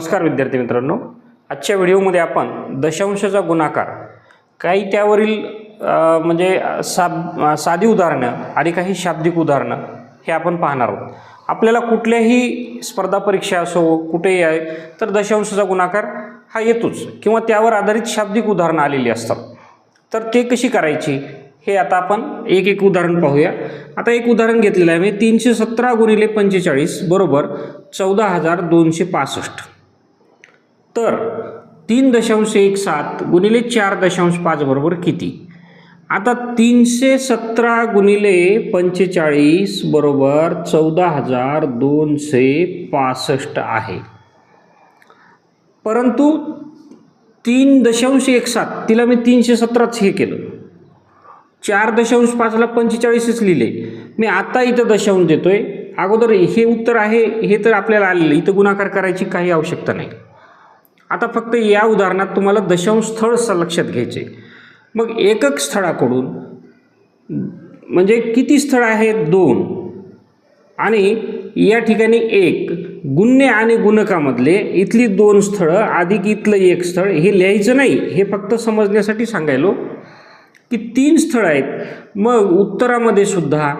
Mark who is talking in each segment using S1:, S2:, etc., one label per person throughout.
S1: नमस्कार विद्यार्थी मित्रांनो. आजच्या व्हिडिओमध्ये आपण दशांशाचा गुणाकार काही त्यावरील म्हणजे सा साधी उदाहरणं आणि काही शाब्दिक उदाहरणं हे आपण पाहणार आहोत. आपल्याला कुठल्याही स्पर्धा परीक्षा असो कुठेही आहे तर दशांशाचा गुणाकार हा येतोच किंवा त्यावर आधारित शाब्दिक उदाहरणं आलेली असतात. तर ते कशी करायची हे आता आपण एक एक उदाहरण पाहूया. आता एक उदाहरण घेतलेलं आहे मी तीनशे सतरा गुणिले पंचेचाळीस बरोबर चौदा हजार दोनशे पासष्ट. तर तीन दशांश एक सात गुणिले चार दशांश पाच बरोबर किती? आता तीनशे सतरा गुणिले पंचेचाळीस बरोबर चौदा हजार दोनशे पासष्ट आहे. परंतु तीन दशांश एक सात तिला मी तीनशे सतराच हे केलं. चार दशांश पाचला पंचेचाळीसच लिहिले. मी आता इथं दशांश देतोय. अगोदर हे उत्तर आहे हे तर आपल्याला आलेलं इथं गुणाकार करायची काही आवश्यकता नाही. आता फक्त या उदाहरणात तुम्हाला दशांश स्थळ स- लक्षात घ्यायचे. मग एकक स्थळाकडून म्हणजे किती स्थळ आहेत? दोन. आणि या ठिकाणी एक. गुन्हे आणि गुणकामधले इथली दोन स्थळं अधिक इथलं एक स्थळ हे लिहायचं नाही. हे फक्त समजण्यासाठी सांगायलो की तीन स्थळं आहेत. मग उत्तरामध्ये सुद्धा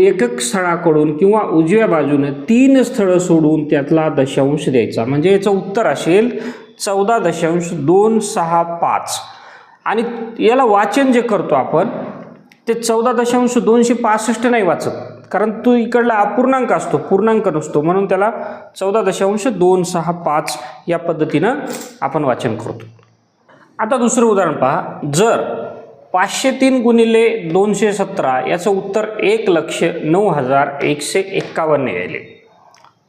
S1: एकक स्थळाकडून किंवा उजव्या बाजूने तीन स्थळं सोडून त्यातला दशांश द्यायचा. म्हणजे याचं उत्तर असेल चौदा दशांश दोन सहा पाच. आणि याला वाचन जे करतो आपण ते चौदा दशांश दोनशे पासष्ट नाही वाचत. कारण तो इकडला अपूर्णांक असतो पूर्णांक नसतो. म्हणून त्याला चौदा दशांश दोन सहा पाच या पद्धतीनं आपण वाचन करतो. आता दुसरं उदाहरण पहा. जर पाचशे तीन गुणिले दोनशे सतरा याचं उत्तर एक लक्ष नऊ हजार एकशे एक्कावन्न यायले.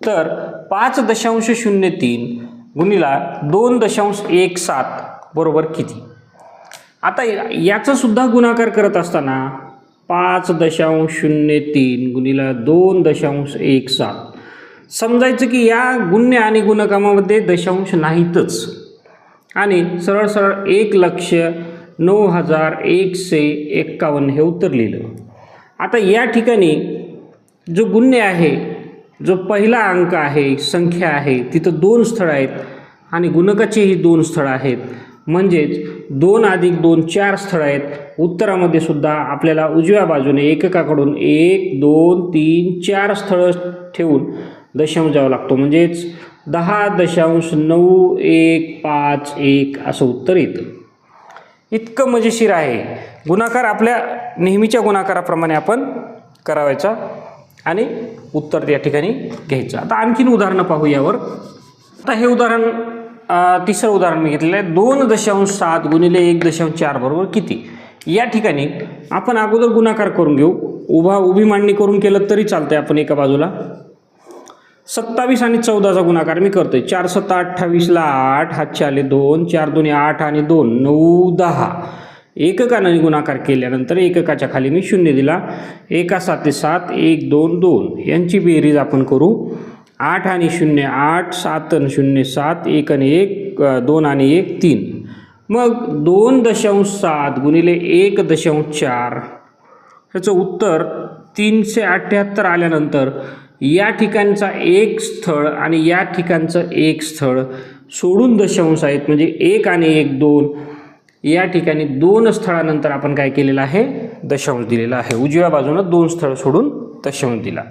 S1: तर पाच दशांश शून्य तीन गुणिला दोन दशांश एक सात बरोबर किती? आता या- याचा सुद्धा गुणाकार करत असताना पाच दशांश शून्य तीन गुणिला दोन दशांश एक सात. समजायचं की या गुण्य आणि गुणकामामध्ये दशांश नाहीतच. आणि सरळ सरळ एक लक्ष नऊ हजार एकशे एक्कावन्न हे उत्तर लिहिलं. आता या ठिकाणी जो गुन्हे आहे जो पहिला अंक आहे संख्या आहे तिथं दोन स्थळं आहेत आणि गुणकाचेही दोन स्थळं आहेत. म्हणजेच दोन अधिक दोन चार स्थळं आहेत. उत्तरामध्ये सुद्धा आपल्याला उजव्या बाजूने एककाकडून एक दोन तीन चार स्थळं ठेवून दशांश जावं लागतो. म्हणजेच दहा दशांश नऊ एक पाच एक असं उत्तर येतं. इतकं मजेशीर आहे. गुणाकार आपल्या नेहमीच्या गुणाकाराप्रमाणे आपण करावायचा आणि उत्तर त्या ठिकाणी घ्यायचं. आता आणखीन उदाहरणं पाहू यावर. आता हे उदाहरण तिसरं उदाहरण मी घेतलेलं आहे. दोन दशांश सात गुणिले एक दशांश चार बरोबर किती? या ठिकाणी आपण अगोदर गुणाकार करून घेऊ. उभा उभी मांडणी करून केलं तरी चालतंय आपण एका बाजूला. सत्तावीस आणि चौदाचा गुणाकार मी करतोय. चार सत्ता अठ्ठावीसला आठ हातचे आले दोन चार दोन्ही आठ आणि दोन नऊ दहा. एककानं गुणाकार केल्यानंतर एककाच्या खाली मी शून्य दिला. एका साते सात एक दोन दोन. यांची बेरीज आपण करू. आठ आणि शून्य आठ सात आणि शून्य सात एक आणि एक दोन आणि एक तीन. मग दोन दशांश सात गुणिले एक दशांश चार. ह्याचं उत्तर तीनशे अठ्ठ्याहत्तर आल्यानंतर या ठिकाणचा एक स्थळ आणि या ठिकाणचं एक स्थळ सोडून दशांश आहेत म्हणजे एक आणि एक दोन. या ठिकाणी दोन स्थळानंतर आपण काय केलेलं आहे? दशांश दिलेला आहे. उजव्या बाजूनं दोन स्थळ सोडून दशांश दिला.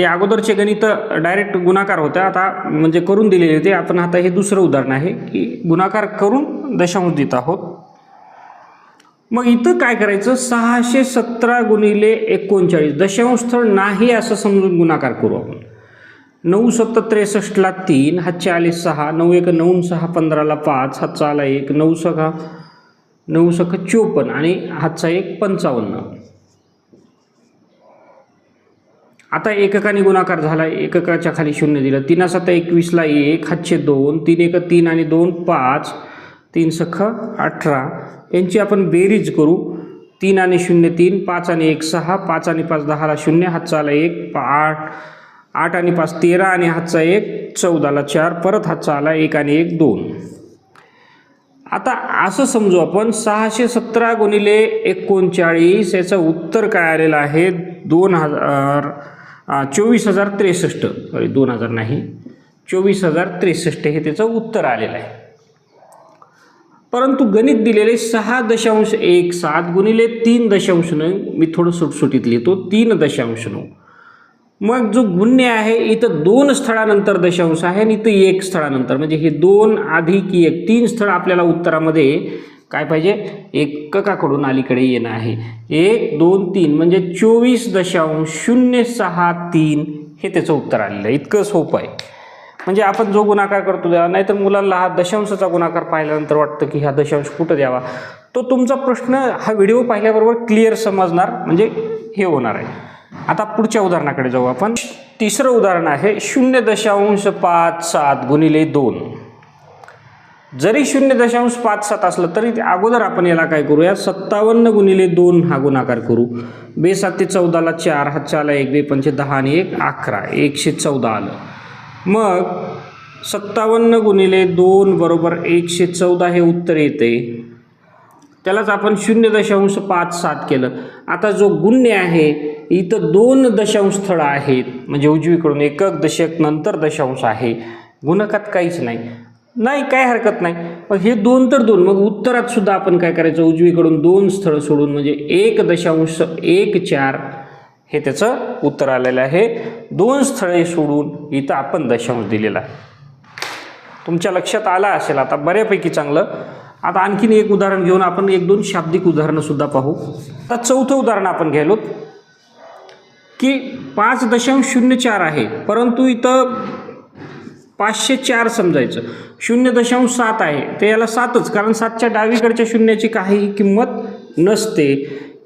S1: हे अगोदरचे गणित डायरेक्ट गुणाकार होतं. आता म्हणजे करून दिलेले होते आपण आता हे दुसरं उदाहरण आहे की गुणाकार करून दशांश देत आहोत. मग इथं काय करायचं? सहाशे सतरा गुणिले एकोणचाळीस. दशांश स्थळ नाही असं समजून गुणाकार करू आपण. नऊ सत्तर त्रेसष्टला तीन हातचे आले सहा नऊ एक नऊ सहा पंधराला पाच हातचा आला एक नऊ सहा नऊ सख चोपन्न आणि हातचा एक पंचावन्न. आता एककाने गुणाकार झाला एककाच्या खाली शून्य दिलं. तीन सात एकवीसला एक हातशे दोन तीन एक तीन आणि दोन पाच तीन सख अठरा यांची आपण बेरीज करू. तीन आणि शून्य तीन पाच आणि एक सहा पाच आणि पाच दहाला शून्य हातचा आला एक पा आठ आठ आणि पाच तेरा आणि हातचा एक चौदाला चार परत हातचा आला एक आणि एक दोन. आता असं समजू आपण सहाशे सतरा गुणिले एकोणचाळीस याचं उत्तर काय आलेलं आहे? दोन हजार चोवीस हजार त्रेसष्ट. सॉरी दोन हजार नाही. चोवीस हजार त्रेसष्ट हे त्याचं उत्तर आलेलं आहे. परंतु गणित दिलेले सहा दशांश एक सात गुणिले तीन दशांश नऊ मी थोडं सुटसुटीत लिहितो तीन दशांश नऊ. मग जो गुण्य आहे इथं दोन स्थळानंतर दशांश आहे आणि इथं एक स्थळानंतर. म्हणजे हे दोन अधिक एक तीन स्थळ आपल्याला उत्तरामध्ये काय पाहिजे? एककाकडून अलीकडे येणं आहे. एक दोन तीन म्हणजे चोवीस दशांश शून्य सहा तीन हे त्याचं उत्तर आलेलं आहे. इतकं सोपं आहे. म्हणजे आपण जो गुणाकार करतो द्यावा नाहीतर मुलांना हा दशांशाचा गुणाकार पाहिल्यानंतर वाटतं की हा दशांश कुठं द्यावा? तो तुमचा प्रश्न हा व्हिडिओ पाहिल्याबरोबर क्लिअर समजणार म्हणजे हे होणार आहे. आता पुढच्या उदाहरणाकडे जाऊ आपण. तिसरं उदाहरण आहे शून्य दशांश पाच सात गुणिले दोन. जरी शून्य दशांश पाच सात असलं तरी अगोदर आपण याला काय करूया? सत्तावन्न गुणिले दोन हा गुणाकार करू. बे सात ते चौदाला चार हा चाला एक बे पंचे दहा आणि एक अकरा. एकशे चौदा आलं. मग सत्तावन्न गुणिले दोन बरोबर एकशे चौदा हे उत्तर येते. त्यालाच आपण शून्य दशांश पाच सात केलं. आता जो गुण्य आहे इथं दोन दशांश स्थळं आहेत. म्हणजे उजवीकडून एकक दशक नंतर दशांश आहे. गुणकात काहीच नाही. नाही काय हरकत नाही. पण हे दोन तर दोन. मग उत्तरात सुद्धा आपण काय करायचं? उजवीकडून दोन स्थळं सोडून म्हणजे एक दशांश एक चार हे त्याचं उत्तर आलेलं आहे. दोन स्थळे सोडून इथं आपण दशांश दिलेला आहे. तुमच्या लक्षात आला असेल आता बऱ्यापैकी चांगलं. आता आणखीन एक उदाहरण घेऊन आपण एक दोन शाब्दिक उदाहरणंसुद्धा पाहू. आता चौथं उदाहरण आपण घ्यायलो की पाच दशांश शून्य चार आहे परंतु इथं पाचशे चार समजायचं. शून्य दशांश सात आहे तर याला सातच कारण सातच्या डावीकडच्या शून्याची काहीही किंमत नसते.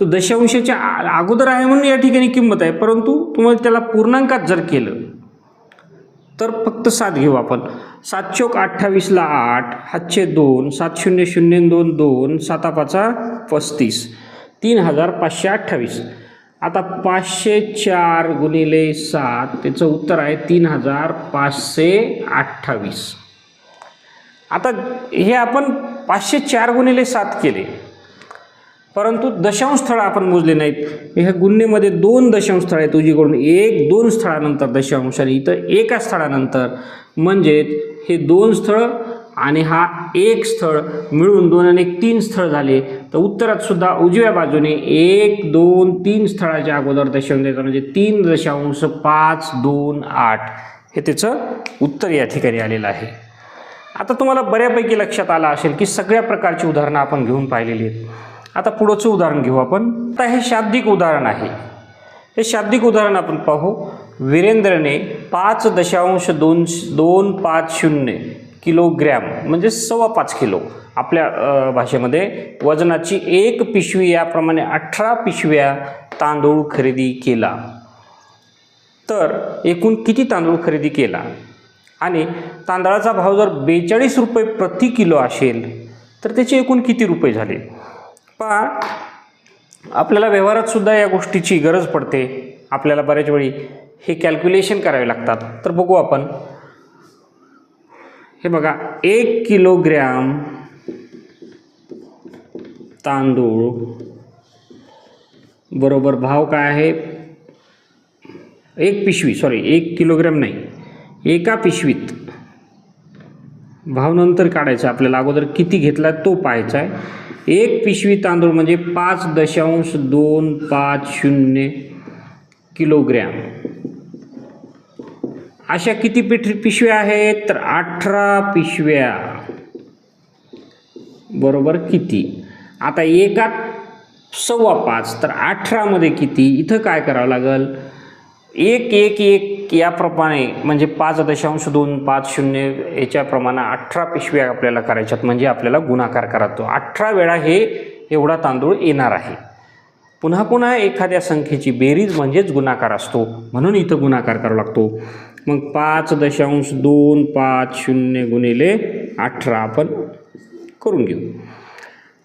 S1: तो दशांशाच्या अगोदर आहे म्हणून या ठिकाणी किंमत आहे परंतु तुम्हाला त्याला पूर्णांकात जर केलं तर फक्त सात घेऊ आपण. सात चौक अठ्ठावीसला आठ हातशे दोन सात शून्य शून्य दोन दोन साता पाचा पस्तीस. तीन हजार पाचशे अठ्ठावीस. आता पाचशे चार गुणिले सात त्याचं उत्तर आहे तीन हजार पाचशे अठ्ठावीस. आता हे आपण पाचशे चार गुणिले सात केले. परंतु दशांश स्थळं आपण मोजले नाहीत. ह्या गुन्हेमध्ये दोन दशांश स्थळं आहेत उजीकडून एक दोन स्थळानंतर दशांश आणि इथं एका स्थळानंतर. म्हणजेच हे दोन स्थळं आणि हा एक स्थळ मिळून दोन आणि एक तीन स्थळ झाले. तर उत्तरात सुद्धा उजव्या बाजूने एक दोन तीन स्थळाच्या अगोदर दशांश द्यायचा. म्हणजे तीन दशांश पाच दोन आठ हे त्याचं उत्तर या ठिकाणी आलेलं आहे. आता तुम्हाला बऱ्यापैकी लक्षात आलं असेल की सगळ्या प्रकारची उदाहरणं आपण घेऊन पाहिलेली आहेत. आता पुढचं उदाहरण घेऊ आपण. आता हे शाब्दिक उदाहरण आहे. हे शाब्दिक उदाहरण आपण पाहू. वीरेंद्रने पाच दशांश दोन दोन पाच शून्य किलोग्रॅम म्हणजे सव्वा पाच किलो आपल्या भाषेमध्ये वजनाची एक पिशवी याप्रमाणे अठरा पिशव्या तांदूळ खरेदी केला. तर एकूण किती तांदूळ खरेदी केला? आणि तांदळाचा भाव जर बेचाळीस रुपये प्रति किलो असेल तर त्याचे एकूण किती रुपये झाले? पहा आपल्याला व्यवहारात सुद्धा या गोष्टीची गरज पडते. आपल्याला बऱ्याच वेळी हे कॅल्क्युलेशन करावे लागतात. तर बघू आपण. हे बघा एक किलोग्रॅम तांदूळ बरोबर भाव काय आहे? एक पिशवी सॉरी एक किलोग्रॅम नाही. एका पिशवीत भाव नंतर काढायचा. आपल्याला अगोदर किती घेतला तो पाहायचा आहे. एक पिशवी तांदूळ म्हणजे पाच दशांश दोन पाच शून्य किलोग्रॅम. अशा किती पिठ पिशव्या आहेत? तर अठरा पिशव्या. बरोबर किती? आता एकात सव्वा पाच तर अठरामध्ये किती? इथं काय करावं लागेल? एक एक एक याप्रमाणे म्हणजे पाच दशांश दोन पाच शून्य याच्याप्रमाणे अठरा पिशव्या आपल्याला करायच्यात म्हणजे आपल्याला गुणाकार करातो अठरा वेळा हे एवढा तांदूळ येणार आहे. पुन्हा पुन्हा एखाद्या संख्येची बेरीज म्हणजेच गुणाकार असतो. म्हणून इथं गुणाकार करावा लागतो. मग पाच दशांश दोन पाच शून्य गुणिले अठरा आपण करून घेऊ.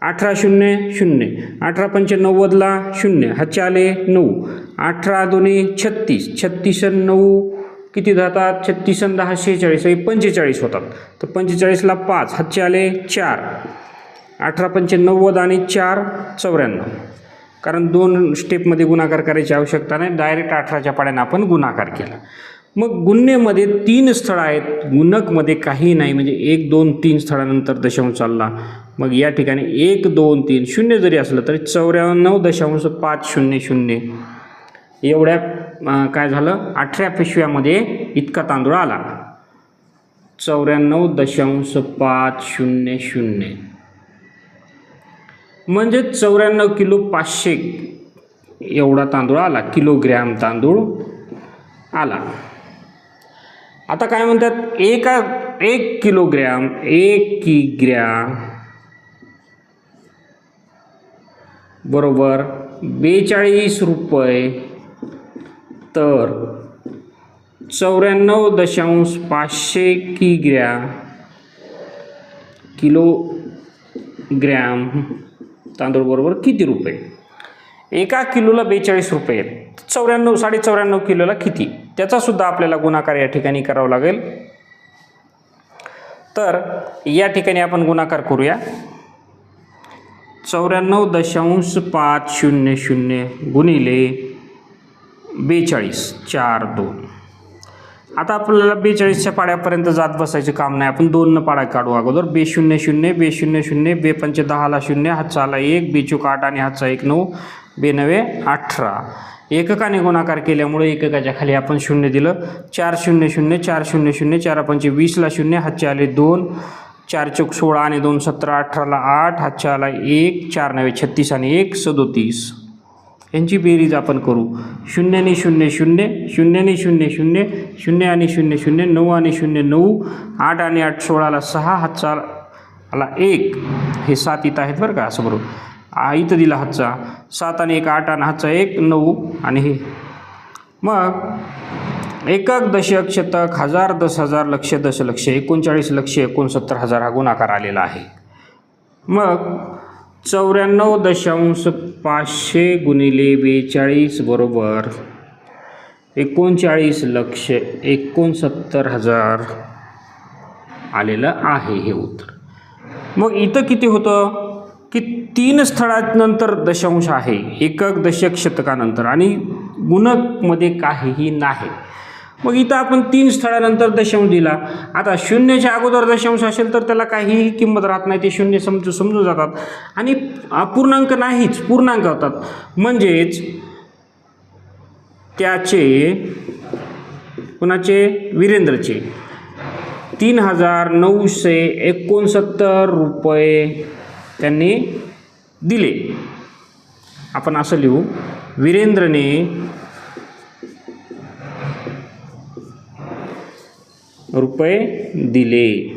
S1: अठरा शून्य शून्य. अठरा पंच नव्वदला शून्य. हच्चे आले नऊ. अठरा दोन्ही छत्तीस. छत्तीस नऊ किती जातात? छत्तीस दहा शेहेचाळीस. हे पंचेचाळीस होतात. तर पंचेचाळीसला पाच. हातचे आले चार. अठरा पंचे नव्वद आणि चार चौऱ्याण्णव. कारण दोन स्टेपमध्ये गुणाकार करायची आवश्यकता नाही. डायरेक्ट अठराच्या पाड्यानं आपण गुणाकार केला. मग गुन्हेमध्ये तीन स्थळं आहेत. गुणकमध्ये काही नाही. म्हणजे एक दोन तीन स्थळानंतर दशांश चालला. मग या ठिकाणी एक दोन तीन शून्य जरी असलं तरी चौऱ्याण्णव दशांश पाच शून्य शून्य. एवढ्या काय झालं? अठरा पिशव्यामध्ये इतका तांदूळ आला. चौऱ्याण्णव दशांश पाच शून्य शून्य. म्हणजे चौऱ्याण्णव किलो पाचशे एवढा तांदूळ आला. किलोग्रॅम तांदूळ आला. आता काय म्हणतात? एका एक किलोग्रॅम एक किग्रॅम बरोबर? बेचाळीस रुपये. तर चौऱ्याण्णव दशांश पाचशे किग्रॅ किलो ग्रॅम तांदूळबरोबर किती रुपये? एका किलोला बेचाळीस रुपये. आहेत चौऱ्याण्णव साडे चौऱ्याण्णव किलोला किती? त्याचासुद्धा आपल्याला गुणाकार या ठिकाणी करावा लागेल. तर या ठिकाणी आपण गुणाकार करूया. चौऱ्याण्णव दशांश पाच शून्य शून्य गुणिले बेचाळीस चार दोन. आता आपल्याला बेचाळीसच्या पाड्यापर्यंत जात बसायचे काम नाही. आपण दोन पाड्या काढू अगोदर. बे शून्य शून्य बे शून्य शून्य बे पंच दहाला शून्य हातचा आला एक बेचूक आठ आणि हातचा एक नऊ बे नवे अठरा. एककाने गुणाकार केल्यामुळे एककाच्या खाली आपण शून्य दिलं. चार शून्य शून्य चार शून्य शून्य चार पंचे वीसला शून्य हातचे आले दोन. चार चौक सोळा आणि दोन सतरा अठराला आठ हातच्या आला एक चार नवे छत्तीस आणि एक सदोतीस. यांची बेरीज आपण करू. शून्याने शून्य शून्य शून्याने शून्य शून्य शून्य आणि शून्य शून्य नऊ आणि शून्य नऊ आठ आणि आठ सोळाला सहा हातचा आला एक. हे सात इथं आहेत बरं का असं बरोबर. इथं दिला हातचा. सात आणि एक आठ आणि हातचा एक नऊ आणि हे. मग एकक दशक शतक हजार दस हजार लक्ष दशलक्ष एकोणचाळीस लक्ष एकोणसत्तर हजार हा गुणाकार आलेला आहे. मग चौऱ्याण्णव दशांश पाचशे गुणिले बेचाळीस बरोबर एकोणचाळीस लक्ष एकोणसत्तर हजार आलेलं आहे हे उत्तर. मग इथं किती होतं? की तीन स्थळानंतर दशांश आहे एकक दशक शतकानंतर आणि गुणकमध्ये काहीही नाही. मग इथं आपण तीन स्थळानंतर दशांश दिला. आता शून्याच्या अगोदर दशांश असेल तर त्याला काहीही किंमत राहत नाही ते शून्य समजू समजू जातात. आणि अपूर्णांक नाहीच पूर्णांक होतात. म्हणजेच त्याचे कुणाचे? वीरेंद्रचे. तीन हजार नऊशे एकोणसत्तर रुपये त्यांनी दिले. आपण असं लिहू. वीरेंद्रने रुपये दिले.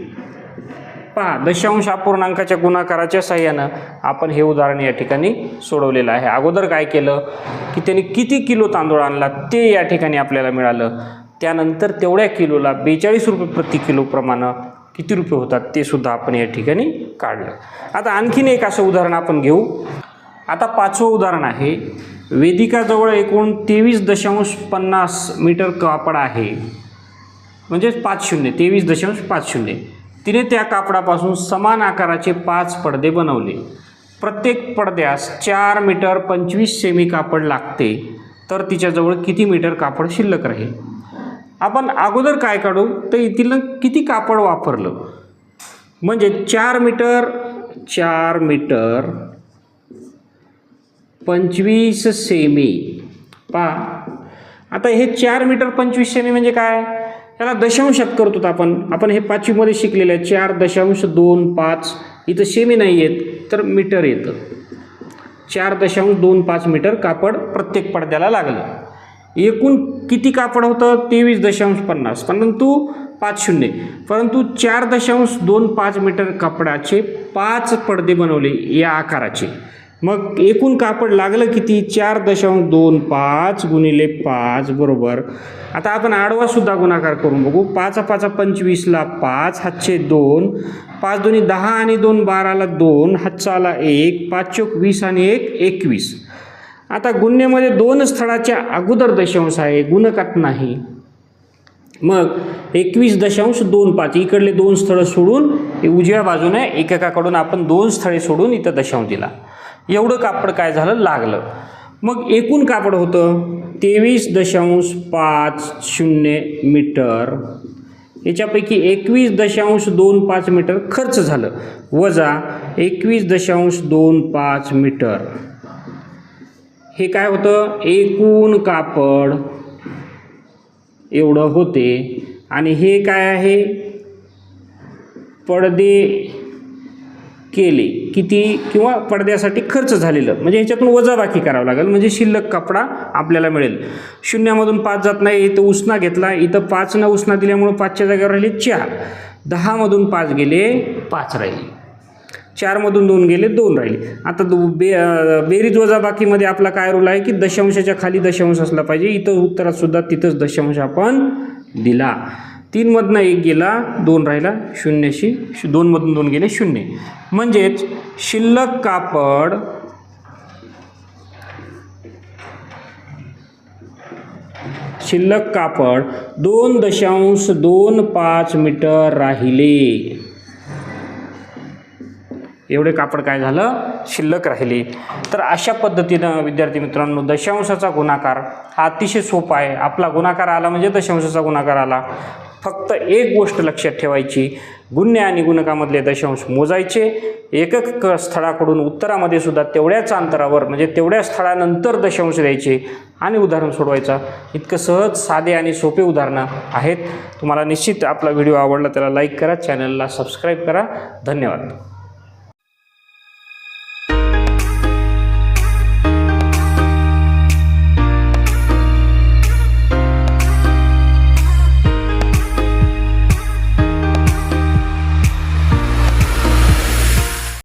S1: पहा दशांश अपूर्णांकाच्या गुणाकाराच्या सहाय्यानं आपण हे उदाहरण या ठिकाणी सोडवलेलं आहे. अगोदर काय केलं की त्यांनी किती किलो तांदूळ आणला ते या ठिकाणी आपल्याला मिळालं. त्यानंतर तेवढ्या किलोला बेचाळीस रुपये प्रति किलो प्रमाणे किती रुपये होतात ते सुद्धा आपण या ठिकाणी काढलं. आता आणखीन एक असं उदाहरण आपण घेऊ. आता पाचवं उदाहरण आहे. वेदिकाजवळ एकूण तेवीस दशांश पन्नास मीटर कापड आहे. म्हणजेच पाच शून्य तेवीस दशांश पाच शून्य. तिने त्या कापडापासून समान आकाराचे पाच पडदे बनवले. प्रत्येक पडद्यास चार मीटर पंचवीस सेमी कापड लागते तर तिच्याजवळ किती मीटर कापड शिल्लक राहील? आपण अगोदर काय काढू? तर तिला किती कापड वापरलं? म्हणजे चार मीटर चार मीटर पंचवीस सेमी. पहा. आता हे चार मीटर पंचवीस सेमी म्हणजे काय? त्याला दशांशात करतो आपण. आपण हे पाचवीमध्ये शिकलेलं आहे. चार दशांश दोन पाच. इथं सेमी नाही येत तर मीटर येतं. चार दशांश दोन पाच मीटर कापड प्रत्येक पडद्याला लागलं. एकूण किती कापड होतं? तेवीस दशांश पन्नास. परंतु पाच शून्य. परंतु चार दशांश दोन पाच मीटर कापडाचे पाच पडदे बनवले या आकाराचे. मग एकूण कापड लागलं किती? चार दशांश दोन पाच गुणिले पाच बरोबर. आता आपण आडवासुद्धा गुणाकार करून बघू. पाच पाच पंचवीसला पाच हातचे दोन. पाच दोन्ही दहा आणि दोन बाराला दोन हातचाला एक पाच चोक वीस आणि एक एकवीस. आता गुन्ह्यामध्ये दोन स्थळाच्या अगोदर दशांश आहे गुणकात नाही. मग एकवीस दशांश दोन पाच इकडले दोन स्थळं सोडून उजव्या बाजूने एकेकाकडून आपण दोन स्थळे सोडून इथं दशांश दिला. एवढं कापड काय झालं? लागलं. मग एकूण कापड होतं? तेवीस दशांश पाच शून्य मीटर. याच्यापैकी एकवीस दशांश दोन पाच मीटर खर्च झालं. वजा एकवीस दशांश दोन पाच मीटर. हे काय होतं? एकूण कापड एवढं होते. आणि हे काय आहे? पडदे केले किती किंवा पडद्यासाठी खर्च झालेलं. म्हणजे ह्याच्यातून वजाबाकी करावं लागेल. म्हणजे शिल्लक कपडा आपल्याला मिळेल. शून्यामधून पाच जात नाही. इथं उसना घेतला. इथं पाच न उसना दिल्यामुळं पाचच्या जागेवर राहिले चार. दहामधून पाच गेले पाच राहिले. चारमधून दोन गेले दोन राहिले. आता दो बे बेरीज वजाबाकीमध्ये आपला काय रोल आहे की दशांशाच्या खाली दशांश असला पाहिजे. इथं उत्तरात सुद्धा तिथंच दशांश आपण दिला. तीनमधनं एक गेला दोन राहिला शून्यशी शू दोनमधून दोन गेले शून्य. म्हणजेच शिल्लक कापड शिल्लक कापड दोन दशांश दोन पाच मीटर राहिले. एवढे कापड काय झालं? शिल्लक राहिले. तर अशा पद्धतीनं विद्यार्थी मित्रांनो दशांशाचा गुणाकार हा अतिशय सोपा आहे. आपला गुणाकार आला म्हणजे दशांशाचा गुणाकार आला. फक्त एक गोष्ट लक्षात ठेवायची. गुण्य आणि गुणकामधले दशांश मोजायचे. एकक स्थळाकडून उत्तरामध्ये सुद्धा तेवढ्याच अंतरावर म्हणजे तेवढ्या स्थळानंतर दशांश द्यायचे आणि उदाहरण सोडवायचा. इतकं सहज साधे आणि सोपे उदाहरणं आहेत. तुम्हाला निश्चित आपला व्हिडिओ आवडला त्याला लाईक करा. चॅनलला सबस्क्राईब करा. धन्यवाद.